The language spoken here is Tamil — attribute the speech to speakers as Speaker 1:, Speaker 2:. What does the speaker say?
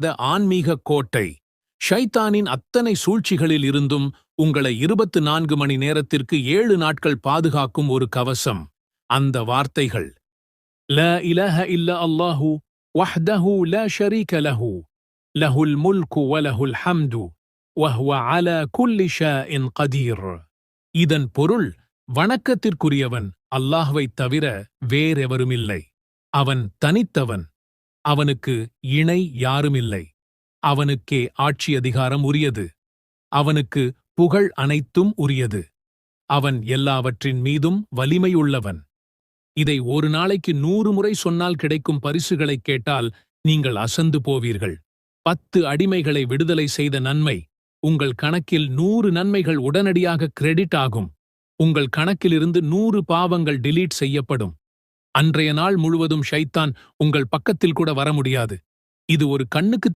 Speaker 1: த ஆன்மீக கோட்டை. ஷைத்தானின் அத்தனை சூழ்ச்சிகளில் இருந்தும் உங்களை இருபத்து நான்கு மணி நேரத்திற்கு ஏழு நாட்கள் பாதுகாக்கும் ஒரு கவசம். அந்த வார்த்தைகள். ல இலஹ இல்ல அல்லாஹு வஹ்தஹு ல ஷரீக லஹு. லஹுல் முல்கு வலஹுல் ஹம்து வஹ்வ அல குல்லி இன் கதீர். இதன் பொருள் வணக்கத்திற்குரியவன் அல்லாஹ்வைத் தவிர வேறெவருமில்லை. அவன் தனித்தவன். அவனுக்கு இணை யாருமில்லை. அவனுக்கே ஆட்சி அதிகாரம் உரியது. அவனுக்கு புகழ் அனைத்தும் உரியது. அவன் எல்லாவற்றின் மீதும் வலிமையுள்ளவன் இதை ஒரு நாளைக்கு நூறு முறை சொன்னால் கிடைக்கும் பரிசுகளைக் கேட்டால் நீங்கள் அசந்து போவீர்கள். பத்து அடிமைகளை விடுதலை செய்த நன்மை உங்கள் கணக்கில் நூறு நன்மைகள் உடனடியாக கிரெடிட் ஆகும். உங்கள் கணக்கிலிருந்து நூறு பாவங்கள் டிலீட் செய்யப்படும். அன்றைய நாள் முழுவதும் ஷைத்தான் உங்கள் பக்கத்தில் கூட வர முடியாது. இது ஒரு கண்ணுக்கு